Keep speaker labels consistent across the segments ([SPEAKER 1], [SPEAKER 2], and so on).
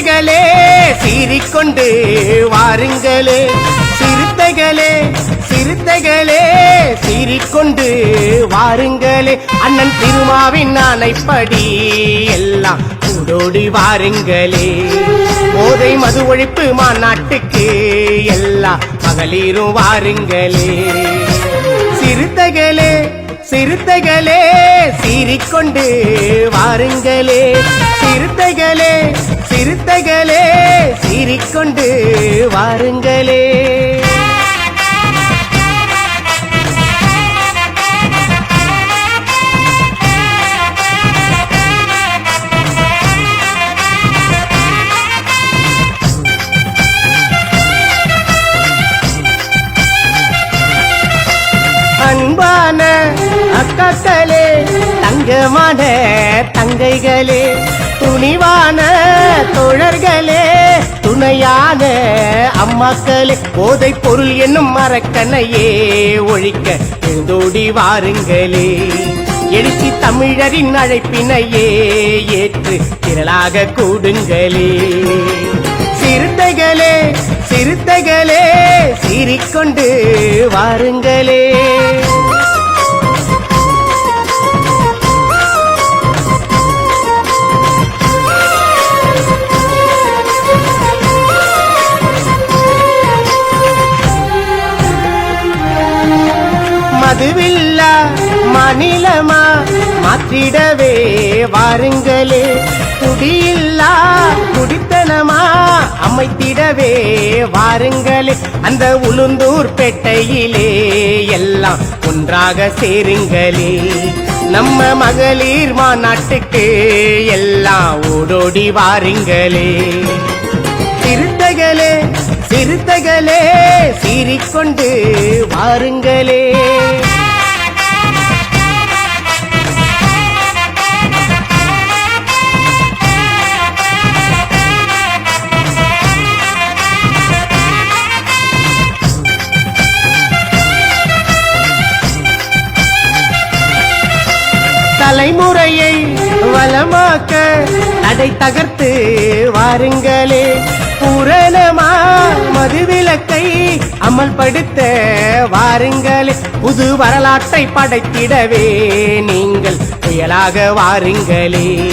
[SPEAKER 1] சிறுத்தைகளே சீறிக்கொண்டு வாருங்களே. சிறுத்தைகளே சிறுத்தைகளே சீறிக்கொண்டு வாருங்களே. அண்ணன் திருமாவின் ஆணைப்படி எல்லாம் கூடோடி வாருங்களே. போதை மது ஒழிப்பு மாநாட்டுக்கு எல்லா மகளிரும் வாருங்களே. சிறுத்தைகளே சிறுத்தைகளே சீறிக்கொண்டு வாருங்களே. சிறுத்தைகளே சிறுத்தைகளே சீறிக்கொண்டு வாருங்களே. அன்பான அக்காக்களே தங்கமான தங்கைகளே துணிவான தோழர்களே துணையான அம்மாக்களே போதை பொருள் என்னும் மரக்கனையே ஒழிக்க எழுந்தோடி வாருங்களே. எழுச்சி தமிழரின் அழைப்பினையே ஏற்று திரளாக கூடுங்களே. சிறுத்தைகளே சிறுத்தைகளே சீறிக்கொண்டு வாருங்களே. மதுவில்லா மாநிலமா மாற்றிடவே வாருங்களே. குடியில்லா குடித்தனமா? அமைத்திடவே வாருங்களே. அந்த உளுந்தூர் பெட்டையிலே எல்லாம் ஒன்றாக சேருங்களே. நம்ம மகளிர் மாநாட்டுக்கு எல்லாம் ஓடோடி வாருங்களே. சிறுத்தைகளே சிறுத்தைகளே சீறிக்கொண்டு வாருங்களே. தலைமுறையை வளமாக்க தடை தகர்த்து வாருங்களே. பூரணமா மதுவிலக்கை அமல்படுத்த வாருங்களே. புது வரலாற்றை படைத்திடவே நீங்கள் புயலாக வாருங்களே.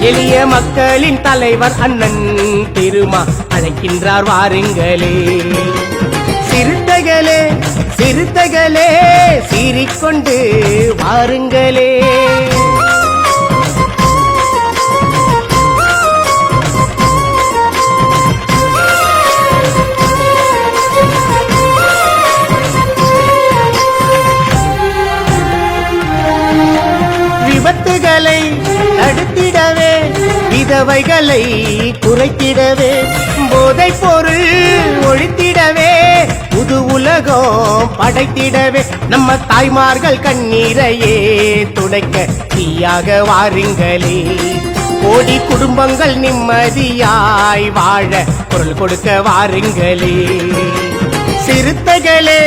[SPEAKER 1] எளிய மக்களின் தலைவர் அண்ணன் திருமா அழைக்கின்றார் வாருங்களே. சிறுத்தைகளே சிறுத்தைகளே சீறிக்கொண்டு வாருங்களே. விபத்துகளை தடுத்திடவே விதவைகளை குறைத்திடவே போதை பொருள் ஒழித்திடவே உலகம் படைத்திடவே நம்ம தாய்மார்கள் கண்ணீரையே துடைக்க தீயாக வாருங்களே. கோடி குடும்பங்கள் நிம்மதியாய் வாழ குரல் கொடுக்க வாருங்களே. சிறுத்தைகளே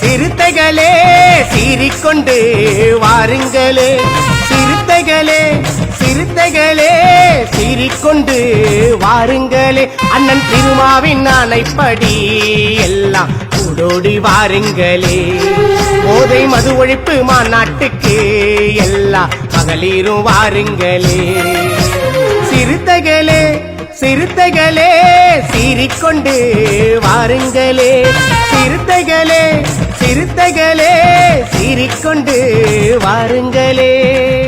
[SPEAKER 1] சிறுத்தைகளே சீறிக்கொண்டு வாருங்களே. சிறுத்தைகளே சிறுத்தைகளே சீறிக்கொண்டு வாருங்களே. அண்ணன் திருமாவின் அணைப்படி எல்லாம் கூடோடி வாருங்களே. போதை மது ஒழிப்பு மாநாட்டுக்கு எல்லா மகளிரும் வாருங்களே. சிறுத்தைகளே சிறுத்தைகளே சீறிக்கொண்டு வாருங்களே. சிறுத்தைகளே சிறுத்தைகளே சீறிக்கொண்டு வாருங்களே.